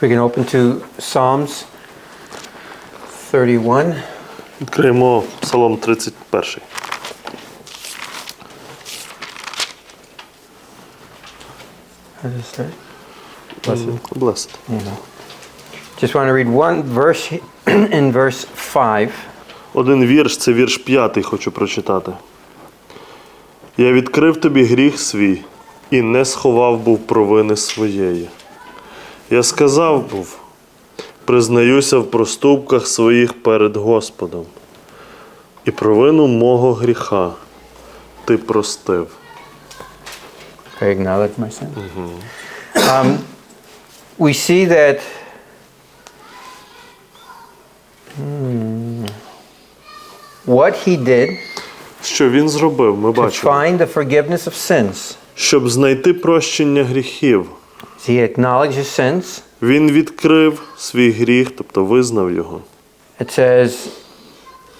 We can open to Psalms 31. Відкриємо Псалом 31. How does it start? Blessed. Blessed. Just want to read one verse in verse 5. Один вірш, це вірш п'ятий, хочу прочитати. Я відкрив тобі гріх свій і не сховав був провини своєї. Я сказав був, признаюся в проступках своїх перед Господом, і провину мого гріха ти простив. I acknowledge my sin. Um, we see that hmm, what he did Що він зробив, ми to бачимо, find the forgiveness of sins. щоб знайти прощення гріхів. He acknowledged his sins. Він відкрив свій гріх, тобто визнав його. It says,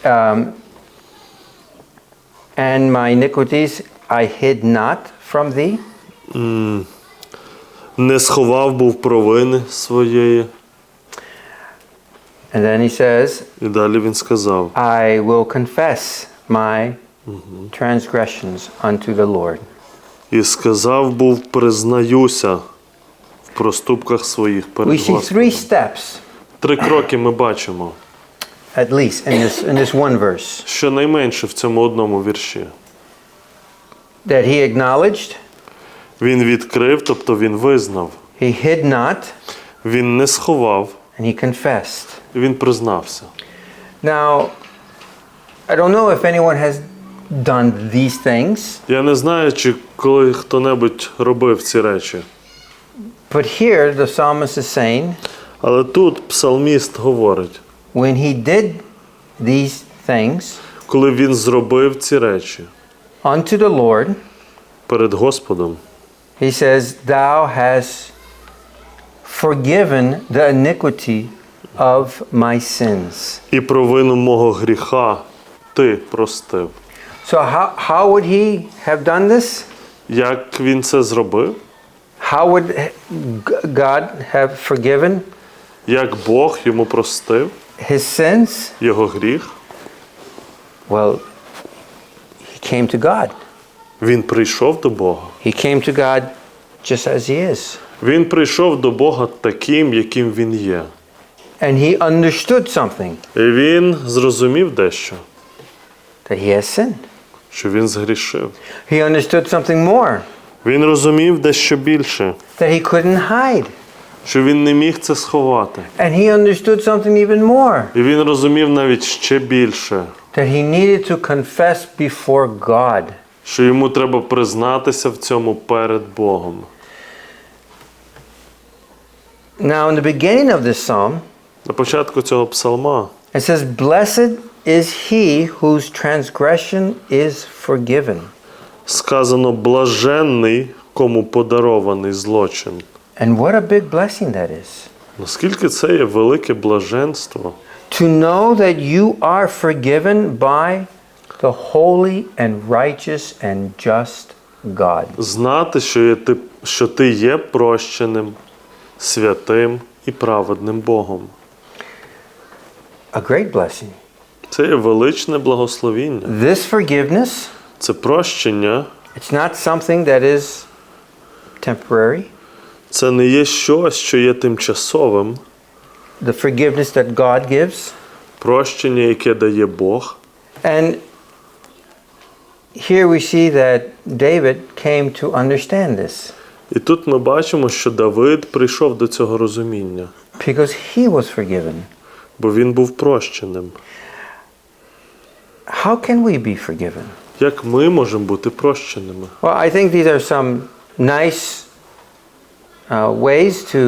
um, and my iniquities I hid not from thee. Не сховав був провини своєї. And then he says, І далі він сказав: I will confess my transgressions unto the Lord. І сказав був, признаюся проступках своїх We see three steps, Три кроки ми бачимо, at least, in this, in this one verse щонайменше в цьому одному вірші. that he acknowledged, Він відкрив, тобто він визнав. he hid not, Він не сховав, and he confessed. він признався. Now, I don't know if anyone has done these things, Я не знаю, чи коли хто-небудь робив ці речі. But here the psalmist is saying, Але тут псалміст говорить, when he did these things коли він зробив ці речі unto the Lord, перед Господом, he says, Thou hast forgiven the iniquity of my sins. і провину мого гріха ти простив. So, how, how would he have done this? Як він це зробив? How would God have forgiven Як Бог йому простив his sins? його гріх? Well, he came to God. Він прийшов до Бога. He came to God just as he is. Він прийшов до Бога таким, яким він є. And he understood something І він зрозумів дещо, that he has sinned. що він згрішив. He understood something more Він розумів дещо більше, that he couldn't hide. що він не міг це сховати. And he understood something even more І він розумів навіть ще більше, that he needed to confess before God. що йому треба признатися в цьому перед Богом. Now, in the beginning of this psalm, На початку цього псалма it says, Blessed is he whose transgression is forgiven. Сказано блаженний, кому подарований злочин. And what a big blessing that is. Наскільки це є велике блаженство, To know that you are forgiven by the holy and righteous and just God. знати, що, є ти, що ти є прощеним, святим і праведним Богом. A great blessing. Це є величне благословіння. This forgiveness, Це прощення, it's not something that is temporary. це не є щось, що є тимчасовим. The forgiveness that God gives. Прощення, яке дає Бог. And here we see that David came to understand this І тут ми бачимо, що Давид прийшов до цього розуміння, because he was forgiven. бо він був прощеним. How can we be forgiven? Як ми можемо бути прощеними? Well, I think these are some nice uh, ways to,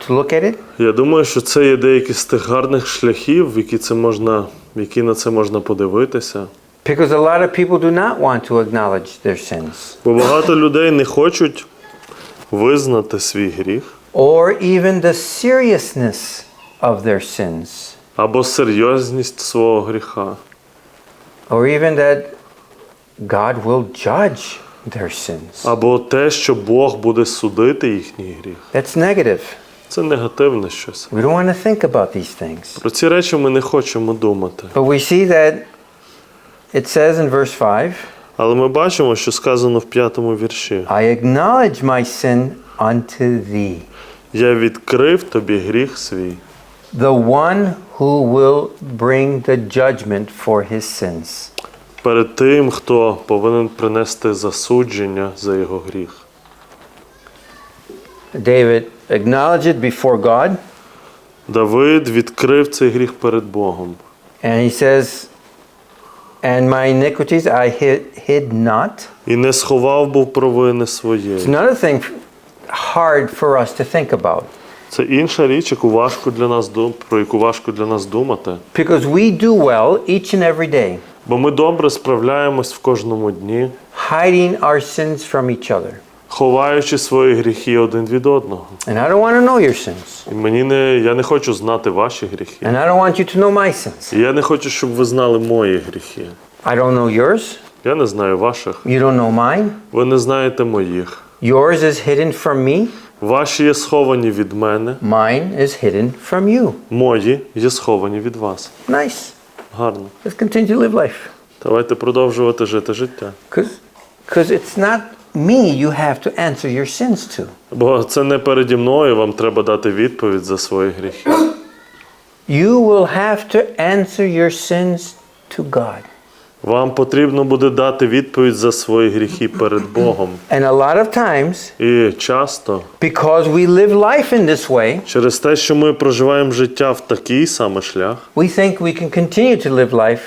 to look at it. Я думаю, що це є деякі з тих гарних шляхів, які це можна, які на це можна подивитися. Because a lot of people do not want to acknowledge their sins Бо багато людей не хочуть визнати свій гріх or even the seriousness of their sins або серйозність свого гріха, or even that God will judge their sins. або те, що Бог буде судити їхній гріх. That's negative. Це негативне щось. We don't want to think about these things. Про ці речі ми не хочемо думати. But we see that it says in verse 5 Але ми бачимо, що сказано в п'ятому вірші: I acknowledge my sin unto thee, Я відкрив тобі гріх свій, the one who will bring the judgment for his sins. Перед тим, хто повинен принести засудження за його гріх. David acknowledged it before God, Давид відкрив цей гріх перед Богом. and he says, And my iniquities I hid, hid not. І не сховав був провини It's another thing hard for us to think about Це інша річ, яку важко для нас дум- про яку важко для нас думати. because we do well each and every day, Бо ми добре справляємось в кожному дні, hiding our sins from each other. ховаючи свої гріхи один від одного. And I don't want to know your sins. І мені не я не хочу знати ваші гріхи. And I don't want you to know my sins. І я не хочу, щоб ви знали мої гріхи. I don't know yours. Я не знаю ваших. You don't know mine. Ви не знаєте моїх. Yours is hidden from me. Ваші є сховані від мене, Mine is hidden from you. мої є сховані від вас. Nice. Гарно. Let's continue to live life. Давайте продовжувати жити життя. Because it's not me you have to answer your sins to. Бо це не переді мною, вам треба дати відповідь за свої гріхи. You will have to answer your sins to God. Вам потрібно буде дати відповідь за свої гріхи перед Богом. And a lot of times, І часто because we live life in this way, через те, що ми проживаємо життя в такий самий шлях, we think we can continue to live life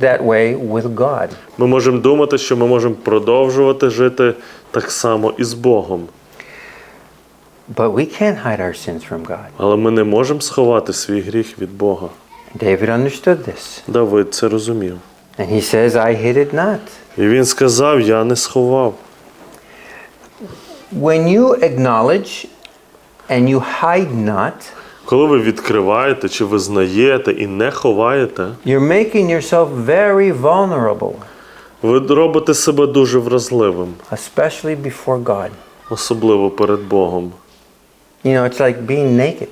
that way with God. ми можемо думати, що ми можемо продовжувати жити так само і з Богом. But we can't hide our sins from God. Але ми не можемо сховати свій гріх від Бога. David understood this. Давид це розумів. And he says, I hid it not. І він сказав: Я не сховав. When you acknowledge and you hide not, Коли ви відкриваєте чи визнаєте і не ховаєте, you're making yourself very vulnerable, ви робите себе дуже вразливим, especially before God. особливо перед Богом. You know, it's like being naked.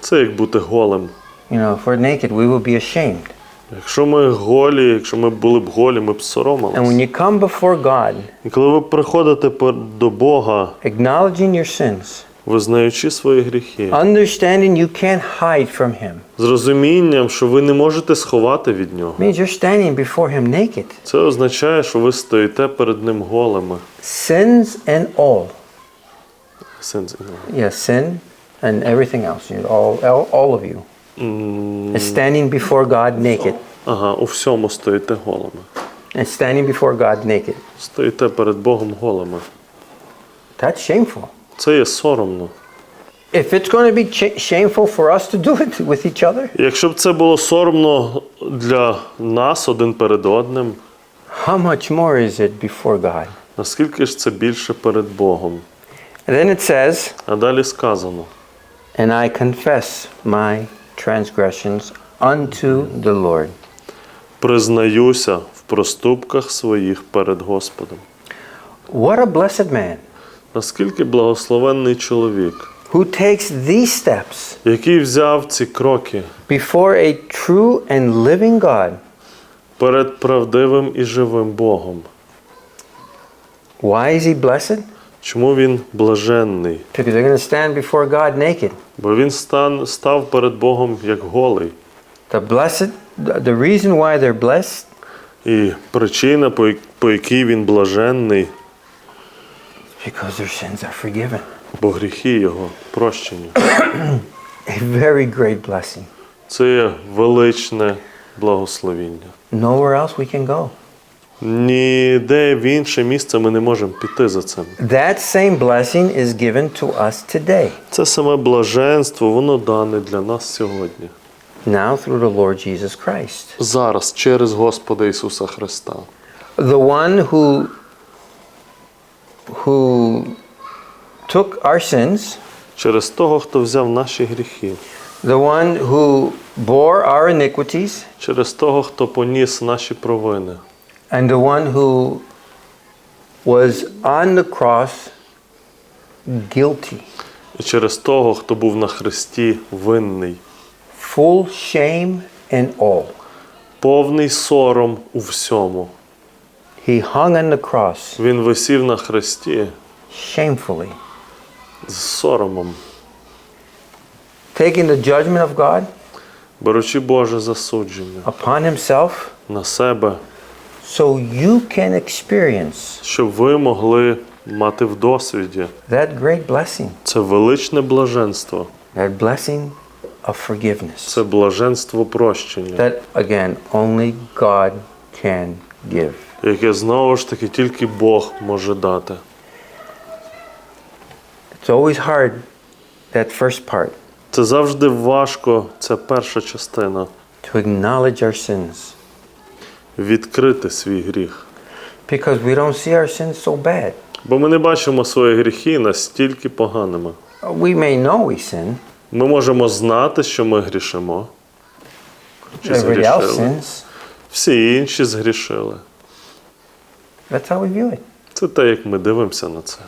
Це як бути голим. You know, if we're naked, we will be ashamed. Якщо ми голі, якщо ми були б голі, ми б And when you come before God, І коли ви приходите до Бога, acknowledging your sins, визнаючи свої гріхи, understanding you can't hide from Him, з розумінням, що ви не можете сховати від нього, means you're standing before Him naked. це означає, що ви стоїте перед ним голими. Sins and all. Сенс- Yeah, sin and everything else. All, all, all of you. Is standing before God naked. Ага, у всьому стоїте голими. And standing before God naked. Стоїте перед Богом голими. That's shameful. Це є соромно. If it's going to be shameful for us to do it with each other, Якщо б це було соромно для нас один перед одним, how much more is it before God? наскільки ж це більше перед Богом? And then it says, А далі сказано: And I confess my transgressions unto the Lord. признаюся в проступках своїх перед Господом. What a blessed man Наскільки благословенний чоловік, who takes these steps який взяв ці кроки before a true and living God. перед правдивим і живим Богом. Why is he blessed? Чому він блаженний? Because they're going to stand before God naked. Бо він стан, став перед Богом як голий. The blessed, the reason why they're blessed І причина, по, по якій він блаженний, because their sins are forgiven. бо гріхи його прощені. A very great blessing. Це є величне благословіння. Nowhere else we can go. Ніде в інше місце ми не можемо піти за цим. That same blessing is given to us today, Це саме блаженство, воно дане для нас сьогодні. now through the Lord Jesus Christ. Зараз через Господа Ісуса Христа. The one who who took our sins, Через того, хто взяв наші гріхи, the one who bore our iniquities, через того, хто поніс наші провини, and the one who was on the cross guilty. і через того, хто був на хресті винний, full shame in all. повний сором у всьому. He hung on the cross Він висів на хресті shamefully, з соромом, taking the judgment of God беручи Боже засудження upon himself на себе, so you can experience щоб ви могли мати в досвіді that great blessing, це величне блаженство, that blessing of forgiveness це блаженство прощення, that again only God can give. яке знову ж таки тільки Бог може дати. It's always hard that first part Це завжди важко, це перша частина, to acknowledge our sins відкрити свій гріх. because we don't see our sins so bad. Бо ми не бачимо свої гріхи настільки поганими. We may know we sin, Ми можемо знати, що ми грішимо. Чи everybody else згрішили. sins. Всі інші згрішили. That's how we view it. Це те, як ми дивимося на це.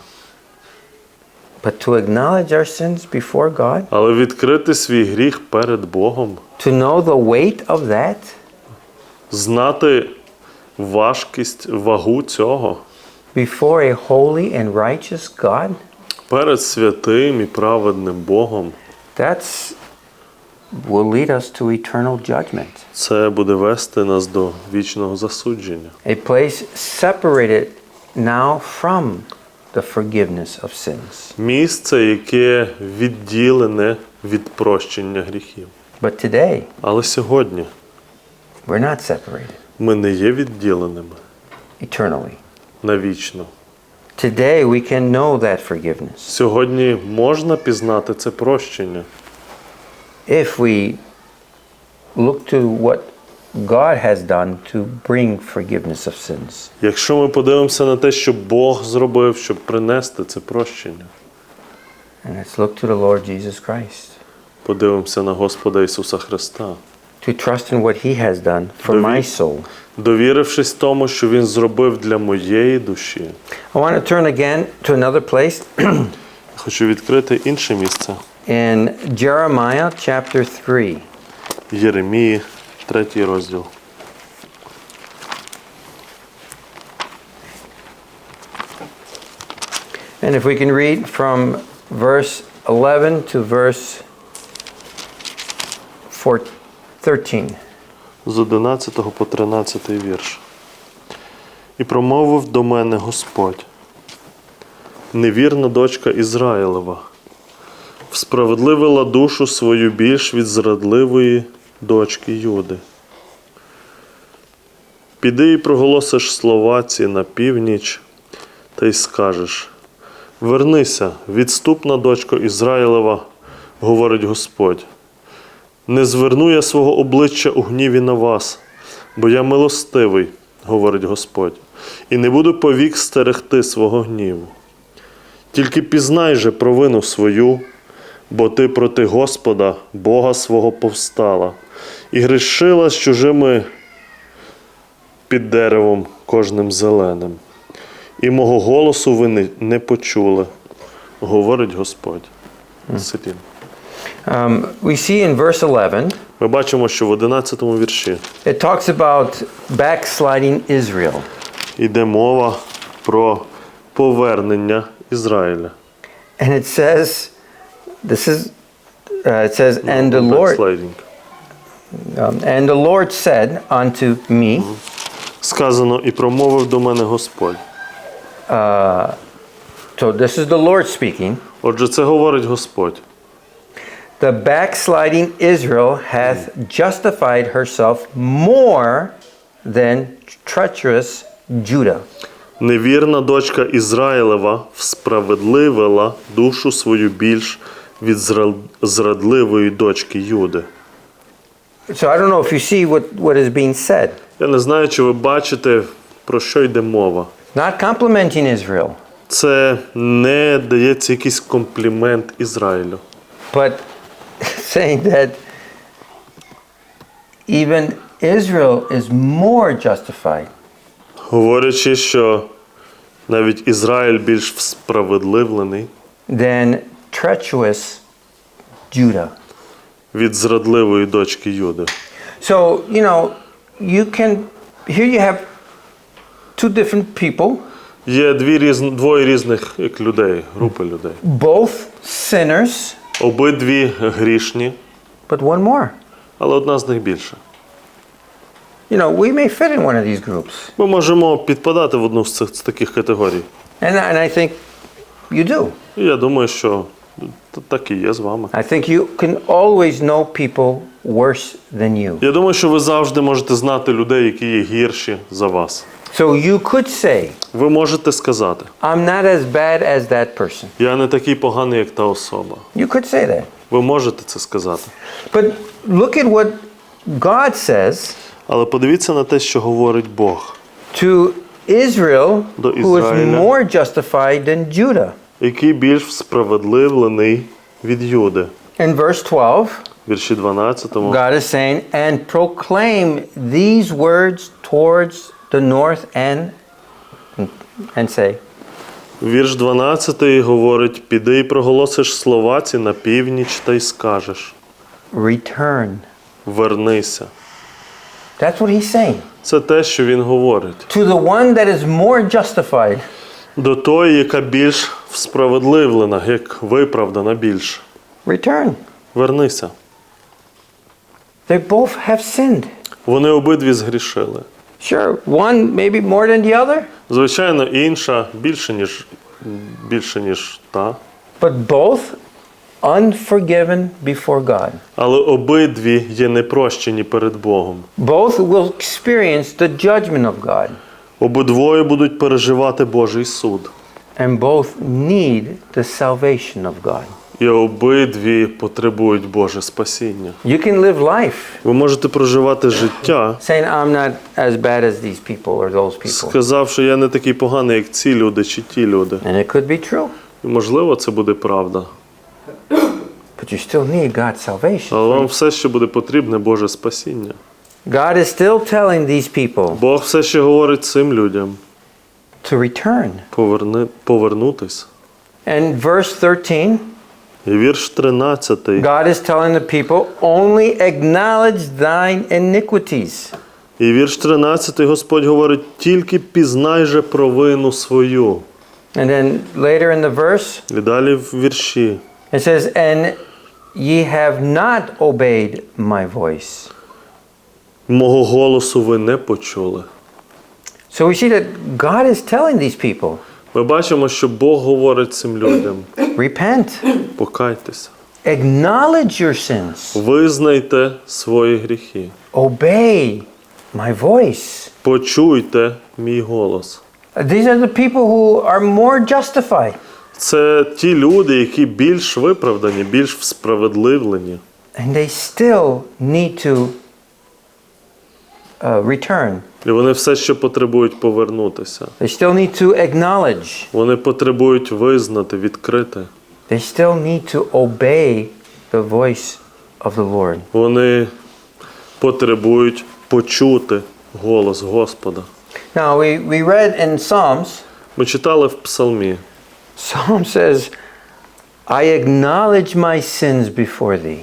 But to acknowledge our sins before God, Але відкрити свій гріх перед Богом, to know the weight of that, знати важкість, вагу цього before a holy and righteous God, перед святим і праведним Богом, that's will lead us to eternal judgment. це буде вести нас до вічного засудження. A place separated now from the forgiveness of sins. Місце, яке відділене від прощення гріхів. But today, Але сьогодні we're not separated ми не є відділеними eternally. навічно. Today, we can know that forgiveness Сьогодні можна пізнати це прощення, if we look to what God has done to bring forgiveness of sins. якщо ми подивимося на те, що Бог зробив, щоб принести це прощення. And let's look to the Lord Jesus Christ. Подивимося на Господа Ісуса Христа, To trust in what He has done for David. my soul. довірившись тому, що Він зробив для моєї душі. I want to turn again to another place Хочу відкрити інше місце in Jeremiah chapter 3. Єремії, третій розділ. And if we can read from verse 11 to verse 4, 13. з 11 по 13 вірш. І промовив до мене Господь, невірна дочка Ізраїлева, всправедливила душу свою більш від зрадливої дочки Юди. Піди і проголосиш слова ці на північ, та й скажеш: Вернися, відступна дочко Ізраїлева, говорить Господь. Не зверну я свого обличчя у гніві на вас, бо я милостивий, говорить Господь, і не буду повік стерегти свого гніву. Тільки пізнай же провину свою, бо ти проти Господа, Бога свого повстала, і грішила з чужими під деревом кожним зеленим. І мого голосу ви не, почули, говорить Господь. Сидім. Um, we see in verse 11, Ми бачимо, що в 11 вірші it talks about backsliding Israel. йде мова про повернення Ізраїля. And it says, this is, uh, it says, and the Lord, Backsliding. um, and the Lord said unto me, Сказано, і промовив до мене Господь. so this is the Lord speaking, Отже, це говорить Господь. The backsliding Israel hath justified herself more than treacherous Judah. Невірна дочка Ізраїлева всправедливила душу свою більш від зрадливої дочки Юди. So I don't know if you see what, what is being said. Я не знаю, чи ви бачите, про що йде мова. Not complimenting Israel, Це не дається якийсь комплімент Ізраїлю. but saying that even Israel is more justified Говорячи, що навіть Ізраїль більш справедливлений, than treacherous Judah. від зрадливої дочки Юди. So, you know, you can, here you have two different people, Є дві різн, двоє різних як людей, групи людей. both sinners, Обидві грішні, but one more. але одна з них більша. You know, we may fit in one of these groups. Ми можемо підпадати в одну з цих з таких категорій. And, and I think you do. І я думаю, що так і є з вами. I think you can always know people worse than you. Я думаю, що ви завжди можете знати людей, які є гірші за вас. So you could say, Ви можете сказати: I'm not as bad as that person. я не такий поганий, як та особа. You could say that. Ви можете це сказати. But look at what God says Але подивіться на те, що говорить Бог, to Israel, До who is Ізраїля. more justified than Judah. який більш справедливлений від Юди. In verse 12, Вірші 12. God is saying, and proclaim these words towards the north and and say, Вірш 12 говорить: піди і проголосиш слова ці на північ та й скажеш: return. Вернися. That's what he's saying. Це те, що він говорить. To the one that is more justified, До тої, яка більш справедливлена, як виправдана більш. return. Вернися. They both have sinned. Вони обидві згрішили. Sure, one maybe more than the other, Звичайно, інша більше, ніж, більше, ніж та. but both unforgiven before God. Але обидві є непрощені перед Богом. Both will experience the judgment of God, Обидвоє будуть переживати Божий суд. and both need the salvation of God. І обидві потребують Боже спасіння. You can live life Ви можете проживати життя, saying, I'm not as bad as these people or those people. сказав, що я не такий поганий, як ці люди чи ті люди. And it could be true, І можливо, це буде правда. but you still need God's salvation. Але вам все ще буде потрібне Боже спасіння. God is still telling these people Бог все ще говорить цим людям to return. поверни, повернутись. And verse 13, І вірш 13. God is telling the people, only acknowledge thine iniquities. І вірш 13 Господь говорить: тільки пізнай же провину свою. And then later in the verse, І далі в вірші. it says, And ye have not obeyed my voice. Мого голосу ви не почули. So we see that God is telling these people, Ми бачимо, що Бог говорить цим людям: repent, покайтеся, acknowledge your sins, визнайте свої гріхи, obey my voice. почуйте мій голос. These are the people who are more justified. Це ті люди, які більш виправдані, більш справедливлені, And they still need to uh, return. І вони все ще потребують повернутися. They still need to acknowledge. Вони потребують визнати, відкрити. They still need to obey the voice of the Lord. Вони потребують почути голос Господа. Now, we, we read in Psalms, Ми читали в Псалмі. Psalm says, I acknowledge my sins before thee.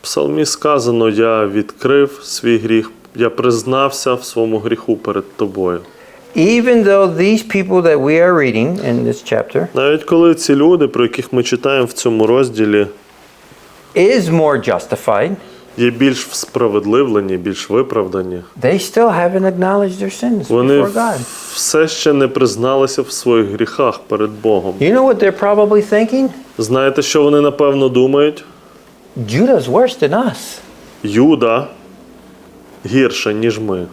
В Псалмі сказано: Я відкрив свій гріх, я признався в своєму гріху перед тобою. Even though these people that we are reading in this chapter Навіть коли ці люди, про яких ми читаємо в цьому розділі, is more justified, є більш справедливлені, більш виправдані, they still haven't acknowledged their sins вони before God. все ще не призналися в своїх гріхах перед Богом. You know what they're probably thinking? Знаєте, що вони напевно думають? Judah's worse than us. Юда гірша, ніж ми.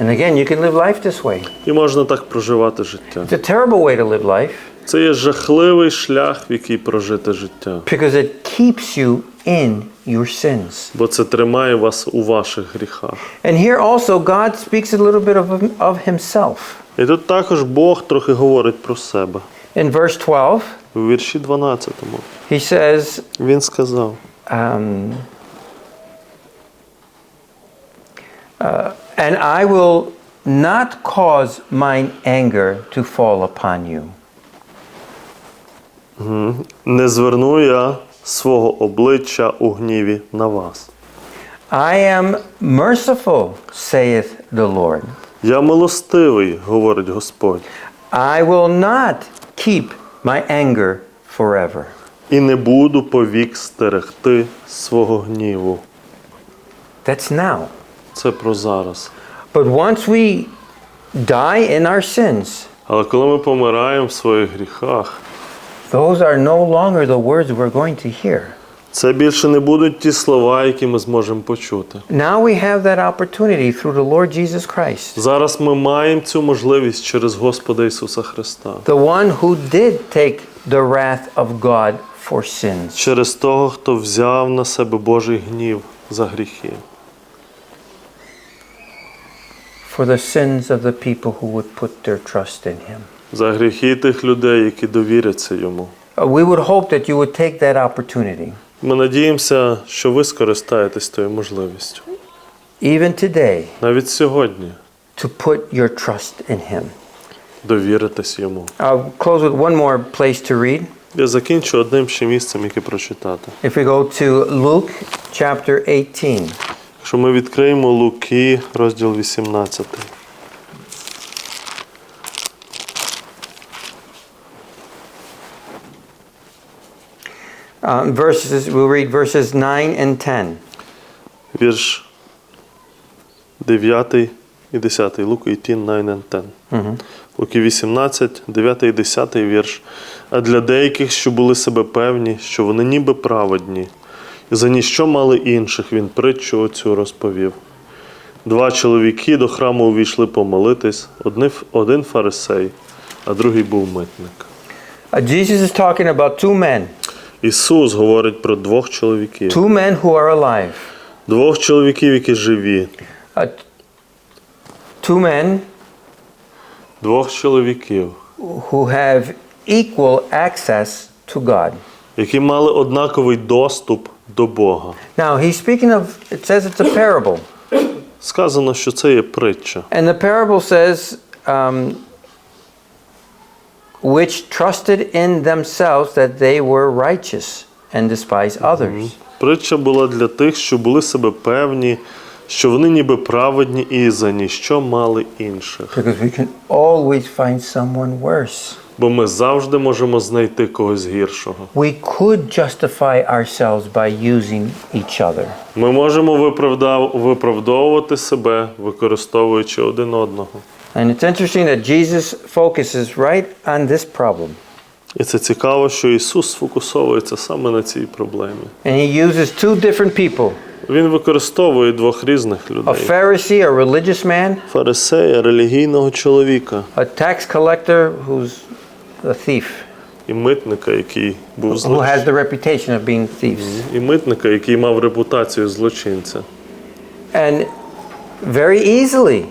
And again, you can live life this way. І можна так проживати життя. It's a terrible way to live life Це є жахливий шлях, в який прожити життя. because it keeps you in your sins. Бо це тримає вас у ваших гріхах. And here also, God speaks a little bit of, of Himself. І тут також Бог трохи говорить про себе. In verse 12, У вірші 12 He says, він сказав: um, uh, And I will not cause mine anger to fall upon you. Не зверну я свого обличчя у гніві на вас. I am merciful, saith the Lord. Я милостивий, говорить Господь, I will not keep my anger forever. і не буду повік стерегти свого гніву. That's now. Це про зараз. But once we die in our sins, Але коли ми помираємо в своїх гріхах, those are no longer the words we're going to hear. це більше не будуть ті слова, які ми зможемо почути. Now we have that opportunity through the Lord Jesus Christ, Зараз ми маємо цю можливість через Господа Ісуса Христа, the one who did take the wrath of God for sins. через того, хто взяв на себе Божий гнів за гріхи, For the sins of the people who would put their trust in Him. за гріхи тих людей, які довіряться йому. Uh, We would hope that you would take that opportunity, Ми надіємося, що ви скористаєтесь тою можливістю. even today, Навіть сьогодні to put your trust in Him. довіритесь йому. I'll close with one more place to read. Я закінчу одним ще місцем, яке прочитати. If we go to Luke chapter 18, Якщо ми відкриємо Луки, розділ 18. uh, verses, we'll read verses 9 and 10. Вірш 9 і 10. Луки 18, 9 and 10. Луки 18, 9 і 10 вірш. А для деяких, що були себе певні, що вони ніби праведні, за ніщо мали інших, він притчу оцю розповів. Два чоловіки до храму увійшли помолитись, один, один фарисей, а другий був митник. Uh, Jesus is talking about two men, Ісус говорить про двох чоловіків. two men who are alive. Двох чоловіків, які живі. Uh, two men Двох чоловіків, who have equal access to God. які мали однаковий доступ до Бога. Now, he's speaking of, it says it's a parable. Сказано, що це є притча. And the parable says, um, which trusted in themselves that they were righteous and despised others. Притча була для тих, що були себе певні, що вони ніби праведні і за ніщо мали інших. Because we can always find someone worse. Бо ми завжди можемо знайти когось гіршого. We could justify ourselves by using each other. Ми можемо виправдовувати себе, використовуючи один одного. And it's interesting that Jesus focuses right on this problem. І це цікаво, що Ісус сфокусовується саме на цій проблемі. And he uses two different people Він використовує двох різних a людей: Pharisee, a religious man, фарисея, релігійного чоловіка a tax collector who's a thief, і митника, який був who has the reputation of being thieves. і митника, який мав репутацію злочинця. And very easily,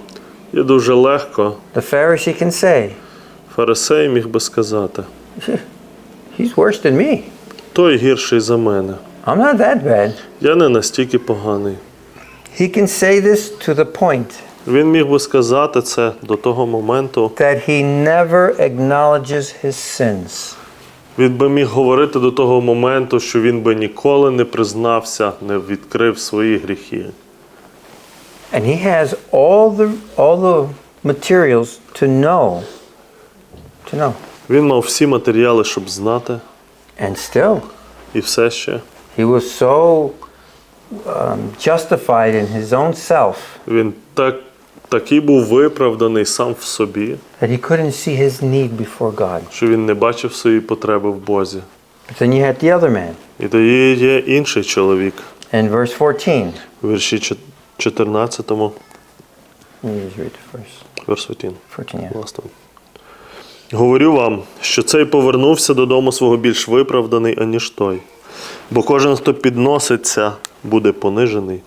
І дуже легко the Pharisee can say, фарисей міг би сказати: He's worse than me. той гірший за мене. I'm not that bad. Я не настільки поганий. He can say this to the point Він міг би сказати це до того моменту. that he never acknowledges his sins. Він би міг говорити до того моменту, що він би ніколи не признався, не відкрив свої гріхи. And he has all the, all the materials to know. To know. Він мав всі матеріали, щоб знати, And still, і все ще. he was so um, justified in his own self Він так, такий був виправданий сам в собі, that he couldn't see his need before God. що він не бачив свої потреби в Бозі. But then you had the other man. І тоді є інший чоловік In verse 14, у вірші 14, let me just read the verse. верс 14. 14, yeah. Говорю вам, що цей повернувся додому свого більш виправданий, аніж той. Бо кожен, хто підноситься, буде понижений.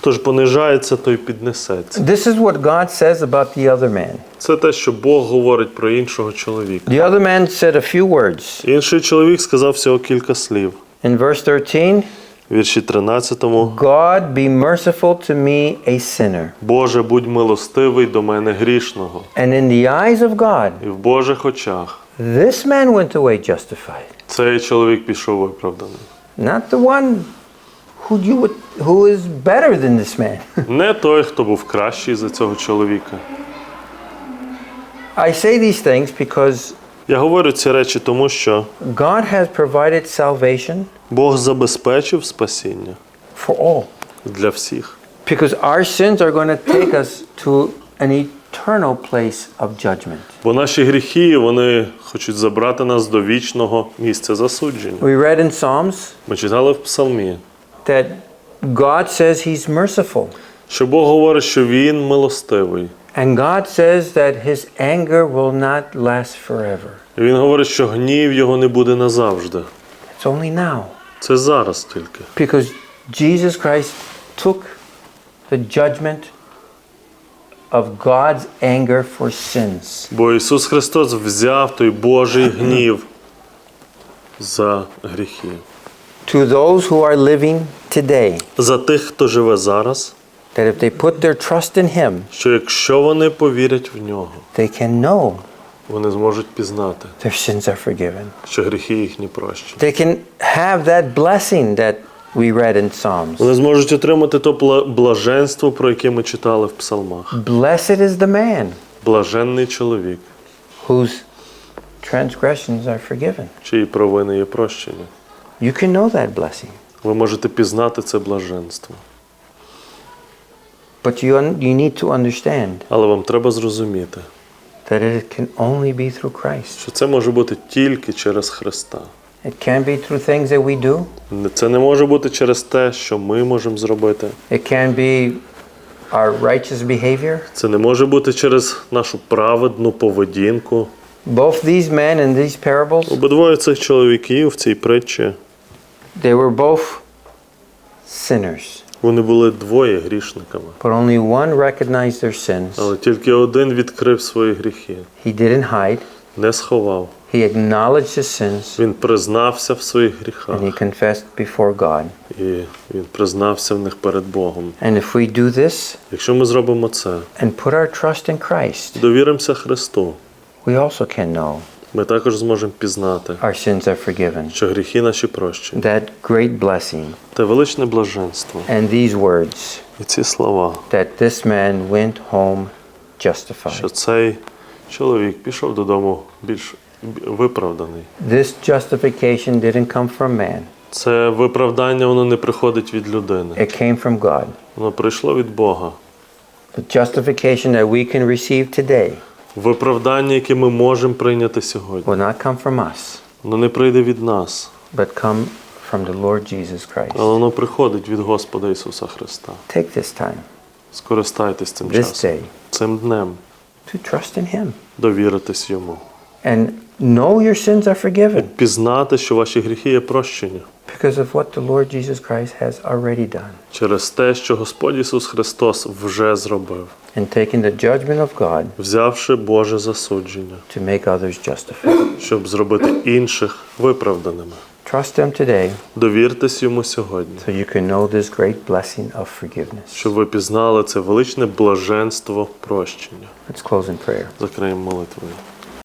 Хто ж понижається, той піднесеться. This is what God says about the other man. Це те, що Бог говорить про іншого чоловіка. The other man said a few words. Інший чоловік сказав всього кілька слів. In verse 13, вірші 13. God be merciful to me, a sinner. Боже, будь милостивий до мене грішного. And in the eyes of God, І в Божих очах this man went away justified. Цей чоловік пішов виправданий. Not the one who you would, who is better than this man. Не той, хто був кращий за цього чоловіка. I say these things because Я говорю ці речі тому, що God has provided salvation Бог забезпечив спасіння for all. для всіх. Because our sins are going to take us to an eternal place of judgment. Бо наші гріхи вони хочуть забрати нас до вічного місця засудження. We read in Psalms Ми читали в Псалмі, that God says He's merciful. що Бог говорить, що Він милостивий. And God says that His anger will not last forever. Він говорить, що гнів його не буде назавжди. It's only now. Це зараз тільки. Because Jesus Christ took the judgment of God's anger for sins. Бо Ісус Христос взяв той Божий гнів за гріхи. To those who are living today, За тих, хто живе зараз, that if they put their trust in Him, що якщо вони повірять в нього, they can know вони зможуть пізнати, their sins are forgiven. що гріхи їхні прощені. They can have that blessing that we read in Psalms. Вони зможуть отримати то блаженство, про яке ми читали в псалмах. Blessed is the man Блаженний чоловік, whose transgressions are forgiven. чиї провини є прощені. You can know that blessing. Ви можете пізнати це блаженство. But you, you need to understand Але вам треба зрозуміти, that it can only be through Christ. що це може бути тільки через Христа. It can be through things that we do. Це не може бути через те, що ми можемо зробити. It can be our righteous behavior. Це не може бути через нашу праведну поведінку. Both these men in these parables, Обидвоє цих чоловіків в цій притчі they were both sinners. вони були двоє грішниками, But only one recognized their sins. але тільки один відкрив свої гріхи, He didn't hide. не сховав. He acknowledged his sins Він признався в своїх гріхах and he confessed before God. і він признався в них перед Богом. And if we do this Якщо ми зробимо це, and put our trust in Christ, довіримося Христу, we also can know ми також зможемо пізнати, our sins are forgiven. що гріхи наші прощені. That great blessing Те величне блаженство and these words і ці слова, that this man went home що justified. цей чоловік пішов додому більш виправданий. This justification didn't come from man, Це виправдання воно не приходить від людини. it came from God. Воно прийшло від Бога. The justification that we can receive today Виправдання, яке ми можемо прийняти сьогодні, will not come from us, воно не прийде від нас, but come from the Lord Jesus але Christ. воно приходить від Господа Ісуса Христа. Take this time, Скористайтесь цим this часом, day, цим днем, to trust in Him довіритись йому. and know your sins are forgiven Пізнати, що ваші гріхи є прощені because of what the Lord Jesus Christ has already done через те, що Господь Ісус Христос вже зробив, and taking the judgment of God взявши Боже засудження, to make others justified. щоб зробити інших виправданими. Trust Him today Довіртесь йому сьогодні, so you can know this great blessing of forgiveness. щоб ви пізнали це величне блаженство прощення. Let's close in prayer. Закриємо молитвою.